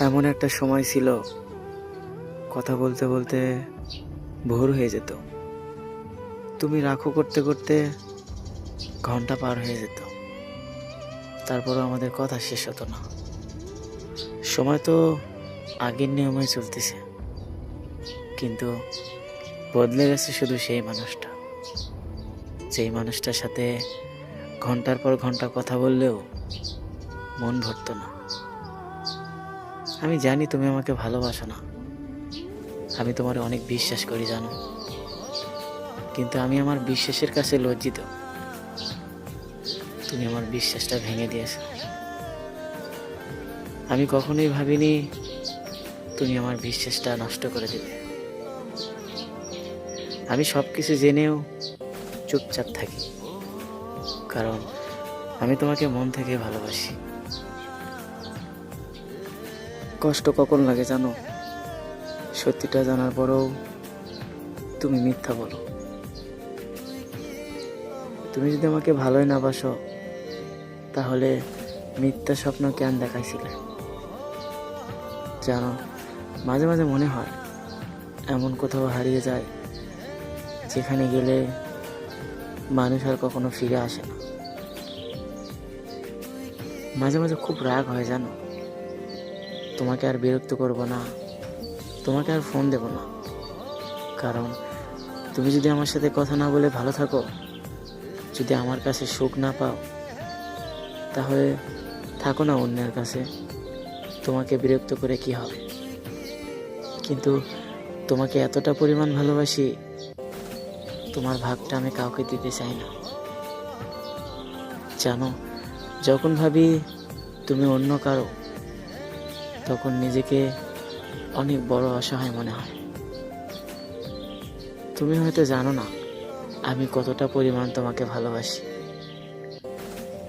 এমন একটা সময় ছিল, কথা বলতে বলতে ভোর হয়ে যেত। তুমি রাখো করতে করতে ঘণ্টা পার হয়ে যেত। তারপরও আমাদের কথা শেষ হতো না। সময় তো আগের নিয়মে চলতেছে। কিন্তু বদলে গেছে শুধু সেই মানুষটা। যেই মানুষটার সাথে ঘণ্টার পর ঘণ্টা কথা বললেও মন ভরতো না। আমি জানি তুমি আমাকে ভালোবাসো না। আমি তোমার অনেক বিশ্বাস করি, জানো। কিন্তু আমি আমার বিশ্বাসের কাছে লজ্জিত। তুমি আমার বিশ্বাসটা ভেঙে দিয়েছ। আমি কখনোই ভাবিনি তুমি আমার বিশ্বাসটা নষ্ট করে দেবে। আমি সব কিছু জেনেও চুপচাপ থাকি। কারণ আমি তোমাকে মন থেকে ভালোবাসি। কষ্ট কখন লাগে জানো? সত্যিটা জানার পরেও তুমি মিথ্যা বলো। তুমি যদি আমাকে ভালোই না বাসো, তাহলে মিথ্যা স্বপ্ন কেন দেখাইছিলে? জানো, মাঝে মাঝে মনে হয়, এমন কোথাও হারিয়ে যায়, যেখানে গেলে মানুষ আর কখনো ফিরে আসে না। মাঝে মাঝে খুব রাগ হয় জানো? তোমাকে আর বিরক্ত করব না। তোমাকে আর ফোন দেব না। কারণ তুমি যদি আমার সাথে কথা না বলে ভালো থাকো, যদি আমার কাছে সুখ না পাও, তাহলে থাকো না অন্যের কাছে। তোমাকে বিরক্ত করে কি হবে? কিন্তু তোমাকে এতটা পরিমাণ ভালোবাসি, তোমার ভাগটা আমি কাউকে দিতে চাই না। জানো, যখন ভাবি তুমি অন্য কারও তখন নিজেকে অনেক বড় অসহায় মনে হয়। তুমি হয়তো জানো না, আমি কতটা পরিমাণ তোমাকে ভালোবাসি।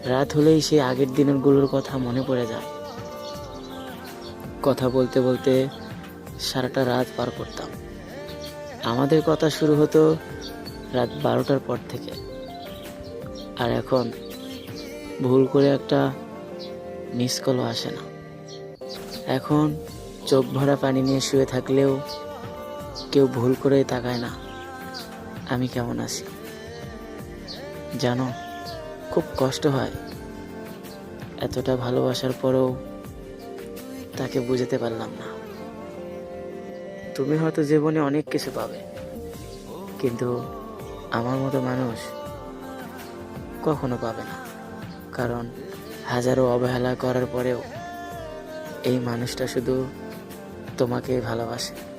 রাত হলেই সেই আগের দিনগুলোর কথা মনে পড়ে যায়। কথা বলতে বলতে সারাটা রাত পার করতাম। আমাদের কথা শুরু হতো রাত বারোটার পর থেকে। আর এখন ভুল করে একটা মিস কলও আসে না। এখন চোখ ভরা পানি নিয়ে শুয়ে থাকলেও কেউ ভুল করে তাকায় না। আমি কেমন আছি? জানো, খুব কষ্ট হয়। এতটা ভালোবাসার পরেও তাকে বুঝাতে পারলাম না। তুমি হয়তো জীবনে অনেক কিছু পাবে, কিন্তু আমার মতো মানুষ কখনো পাবে না। কারণ হাজারো অবহেলা করার পরেও এই মানুষটা শুধু তোমাকেই ভালোবাসে।